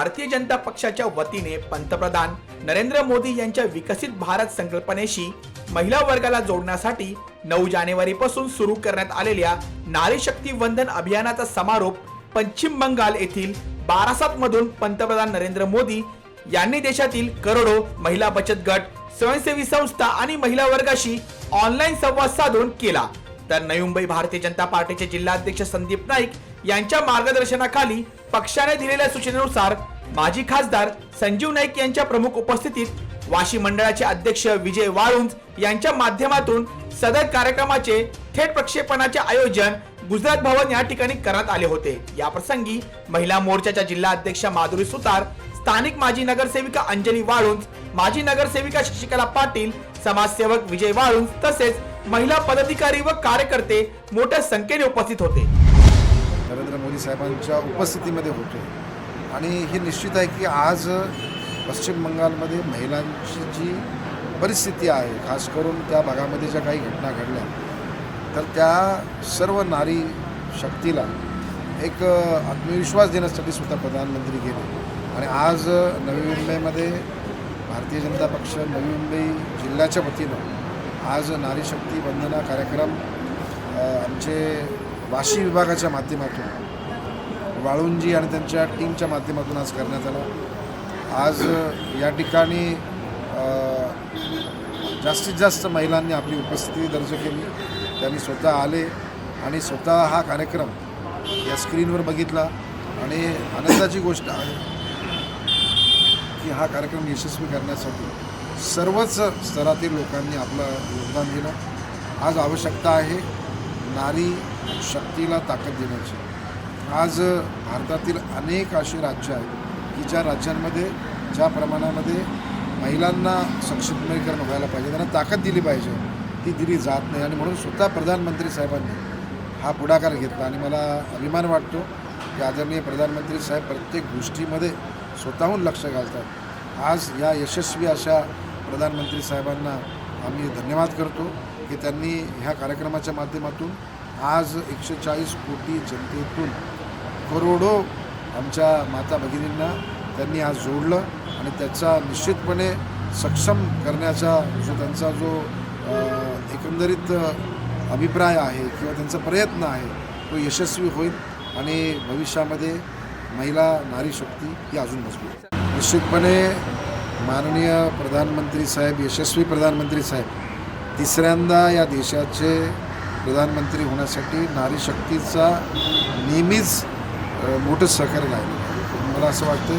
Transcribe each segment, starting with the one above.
भारतीय जनता पक्षाच्या वतीने पंतप्रधान नरेंद्र मोदी यांच्या विकसित भारत संकल्पनेशी महिला वर्गाला जोडण्यासाठी नऊ जानेवारी पासून सुरू करण्यात आलेल्या नारी शक्ती वंदन अभियानाचा समारोप पश्चिम बंगाल येथील बारासात मधून पंतप्रधान नरेंद्र मोदी यांनी देशातील करोडो महिला बचत गट स्वयंसेवी संस्था आणि महिला वर्गाशी ऑनलाईन संवाद साधून केला. तर नवी मुंबई भारतीय जनता पार्टीचे जिल्हाध्यक्ष संदीप नाईक यांच्या मार्गदर्शनाखाली पक्षाने दिलेल्या सूचनेनुसार माजी खासदार संजीव नाईक यांच्या प्रमुख उपस्थितीत वाशी मंडळाचे अध्यक्ष विजय वाळुंज यांच्या माध्यमातून सदर कार्यक्रमाचे थेट प्रक्षेपणाचे आयोजन गुजरात भवन या ठिकाणी करण्यात आले होते. या प्रसंगी महिला मोर्चाच्या जिल्हा अध्यक्ष माधुरी सुतार स्थानिक माजी नगरसेविका अंजली वाळुंज माजी नगरसेविका शशिकला पाटील समाजसेवक विजय वाळुंज तसेच महिला पदाधिकारी व कार्यकर्ते मोठ्या संख्येने उपस्थित होते. नरेंद्र मोदी साहेबांच्या उपस्थितीमध्ये होतो. आणि हे निश्चित आहे की आज पश्चिम बंगालमध्ये महिलांची जी परिस्थिती आहे खास करून त्या भागामध्ये ज्या काही घटना घडल्या तर त्या सर्व नारी शक्तीला एक आत्मविश्वास देण्यासाठी सुद्धा प्रधानमंत्री गेले. आणि आज नवी मुंबईमध्ये भारतीय जनता पक्ष नवी मुंबई जिल्ह्याच्या वतीनं आज नारी शक्ती वंदना कार्यक्रम आमचे वाशी विभागाच्या माध्यमातून वाळुंजी आणि त्यांच्या टीमच्या माध्यमातून आज करण्यात आला. आज या ठिकाणी जास्तीत जास्त महिलांनी आपली उपस्थिती दर्ज केली. त्यांनी स्वतः आले आणि स्वतः हा कार्यक्रम या स्क्रीनवर बघितला. आणि आनंदाची गोष्ट आहे की हा कार्यक्रम यशस्वी करण्यासाठी सर्वच स्तरातील लोकांनी आपलं योगदान दिलं. आज आवश्यकता आहे नारी शक्तीला ताकद देण्याची. आज भारतातील अनेक अशी राज्य आहेत की ज्या राज्यांमध्ये ज्या प्रमाणामध्ये महिलांना सक्षमीकरण व्हायला पाहिजे त्यांना ताकद दिली पाहिजे ती दिली जात नाही. आणि म्हणून स्वतः प्रधानमंत्री साहेबांनी हा पुढाकार घेतला. आणि मला अभिमान वाटतो की आदरणीय प्रधानमंत्री साहेब प्रत्येक गोष्टीमध्ये स्वतःहून लक्ष घालतात. आज या यशस्वी अशा प्रधानमंत्री साहेबांना आम्ही धन्यवाद करतो की त्यांनी ह्या कार्यक्रमाच्या माध्यमातून आज एकशे चाळीस कोटी जनतेतून करोडो आमच्या माता भगिनींना त्यांनी आज जोडलं आणि त्याचा निश्चितपणे सक्षम करण्याचा जो त्यांचा जो एकंदरीत अभिप्राय आहे किंवा त्यांचा प्रयत्न आहे तो यशस्वी होईल आणि भविष्यामध्ये महिला नारी शक्ती ही अजून मजबूत निश्चितपणे माननीय प्रधानमंत्री साहेब यशस्वी प्रधानमंत्री साहेब तिसऱ्यांदा या देशाचे प्रधानमंत्री होण्यासाठी नारी शक्तीचा नेहमीच मोठं सहकार्य लागलं. मला असं वाटतं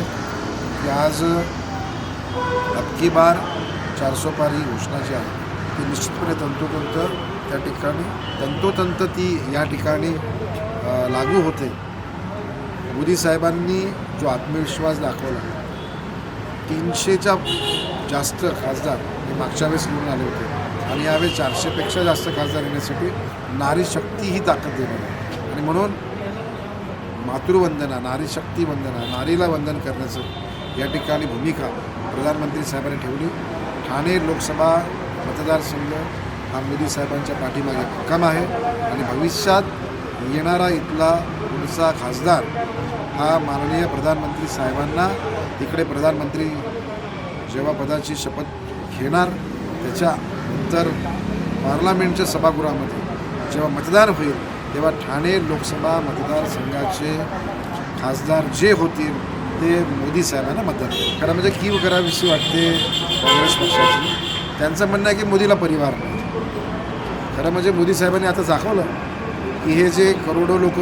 की आज अबकी बार चारसो पार ही घोषणा जी आहे ती निश्चितपणे तंतोतंत त्या ठिकाणी तंतोतंत ती या ठिकाणी लागू होते. मोदी साहेबांनी जो आत्मविश्वास दाखवला तीनशेच्या जास्त खासदार हे मागच्या वेळेस निवडून आले होते. आणि यावेळी चारशेपेक्षा जास्त खासदार येण्यासाठी नारी शक्ती ही ताकद देणार आहे. आणि म्हणून मातृवंदना नारी शक्ती वंदना नारीला वंदन करण्याचं या ठिकाणी भूमिका प्रधानमंत्री साहेबांनी ठेवली ठाणे लोकसभा मतदारसंघ हा मोदी साहेबांच्या पाठीमागे भक्कम आहे आणि भविष्यात येणारा इथला पुढचा खासदार हा माननीय प्रधानमंत्री साहेबांना इकडे प्रधानमंत्री जेव्हा पदाची शपथ घेणार त्याच्यानंतर पार्लमेंटच्या सभागृहामध्ये जेव्हा मतदान होईल तेव्हा ठाणे लोकसभा मतदारसंघाचे खासदार जे होतील ते मोदी साहेबांना मतदान कारण खरं म्हणजे कीव करावीशी वाटते काँग्रेस पक्षाची. त्यांचं म्हणणं आहे की मोदीला परिवार नाही. खरं म्हणजे मोदी साहेबांनी आता दाखवलं की हे जे करोडो लोक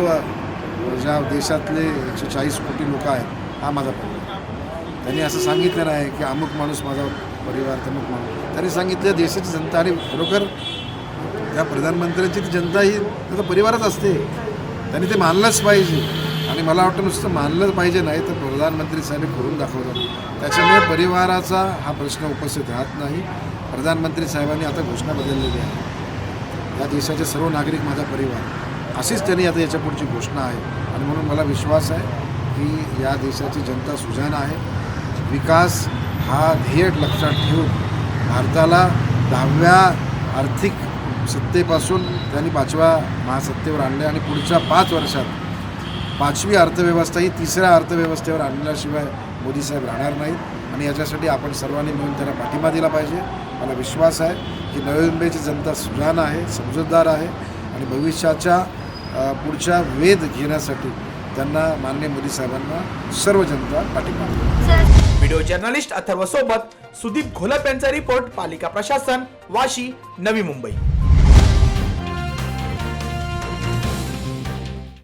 ज्या देशातले एकशे चाळीस कोटी लोक आहेत हा माझा परिवार त्यांनी असं सांगितलेलं आहे की अमुक माणूस माझा परिवार म्हणून त्यांनी सांगितलं देशाची जनता आणि खरोखर त्या प्रधानमंत्र्यांची ती जनता ही त्याचा परिवारच असते. त्यांनी ते मानलंच पाहिजे. आणि मला वाटतं नुसतं मानलंच पाहिजे नाही तर प्रधानमंत्री साहेब करून दाखवतात त्याच्यामुळे परिवाराचा हा प्रश्न उपस्थित राहत नाही. प्रधानमंत्री साहेबांनी आता घोषणा बदललेली आहे. या देशाचे सर्व नागरिक माझा परिवार. अशीच त्यांनी आता याच्या पुढची घोषणा आहे. आणि म्हणून मला विश्वास आहे की या देशाची जनता सुजाण आहे. विकास हा ध्येय लक्षात ठेवून भारताला दहाव्या आर्थिक सत्तेपासून त्यांनी पाचव्या महासत्तेवर आणले आणि पुढच्या पाच वर्षात पाचवी अर्थव्यवस्था ही तिसऱ्या अर्थव्यवस्थेवर आणल्याशिवाय मोदी साहेब राहणार नाहीत. आणि याच्यासाठी आपण सर्वांनी मिळून त्यांना पाठिंबा दिला पाहिजे. मला विश्वास आहे की नवी मुंबईची जनता सुजान आहे समजूतदार आहे आणि भविष्याच्या पुढच्या वेध घेण्यासाठी त्यांना मान्य मोदी साहेबांना सर्व जनता पाठिंबा व्हिडिओ जर्नलिस्ट अथर्व सोबत सुदीप घोलप यांचा रिपोर्ट पालिका प्रशासन वाशी नवी मुंबई.